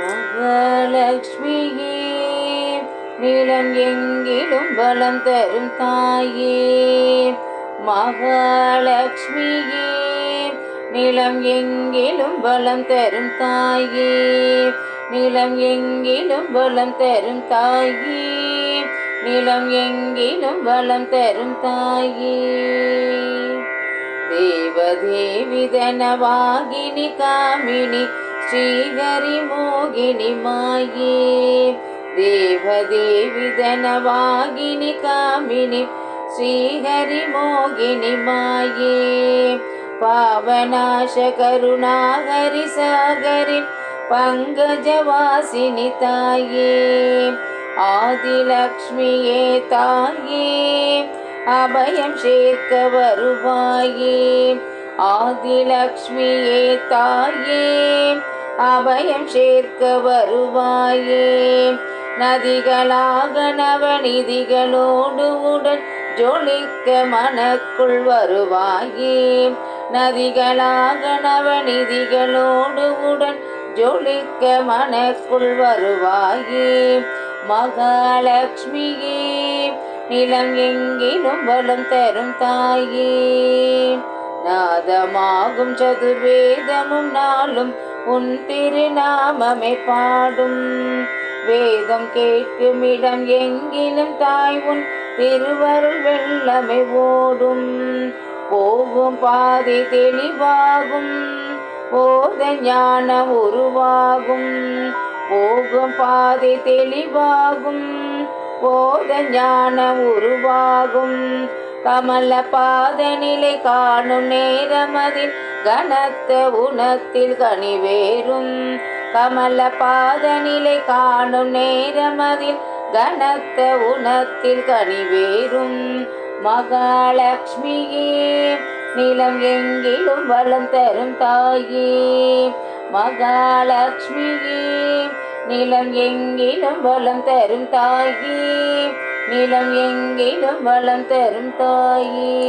மகாலட்சுமியே நிலம் எங்கிலும் பலம் தரும் தாயே. மகாலட்சுமியே நிலம் எங்கிலும் பலம் தரும் தாயே. நிலம் எங்கிலும் பலம் தரும் தாயே. நிலம் எங்கிலும் பலம் தரும் தாயே. தேவதேவிதனவாகினி காமினி श्रीहरि मोगिनी माये देवदेव धनवागिणि कामिनि श्रीहरि मोगिनी माये पावनाशकरुणा हरिसागरि पजवासिनि ताये आदिलक्ष्म ये अभयं शेकवरु वये ताये அபயம் சேர்க்க வருவாயே. நதிகளாக நவநிதிகளோடு உடன் ஜொலிக்க மனக்குள் வருவாயே. நதிகளாக நவநிதிகளோடு உடன் ஜொலிக்க மனக்குள் வருவாயே. மகாலட்சுமியே நிலம் எங்கிலும் வளம் தரும் தாயே. நாதமாகும் சதுர்வேதமும் நாளும் உன் திருநாமமே பாடும். வேதம் கேட்கும் இடம் எங்கிலும் தாய் உன் திருவருள் வெள்ளமை ஓடும். போகும் பாதை தெளிவாகும். போத ஞானம் உருவாகும். போகும் பாதை தெளிவாகும். போத ஞானம் உருவாகும். கமல பாதனிலை காணும் நேரமதில் கனத்த உணத்தில் கனிவேறும். கமல பாதனிலை காணும் நேரமதில் கனத்த உணத்தில் கனிவேறும். மகாலட்சுமியே நிலம் எங்கிலும் வளம் தரும் தாயே. மகாலட்சுமியே நிலம் எங்கிலும் வளம் தரும் தாயே. நிலம் எங்கிலும் வளம் தரும் தாயே.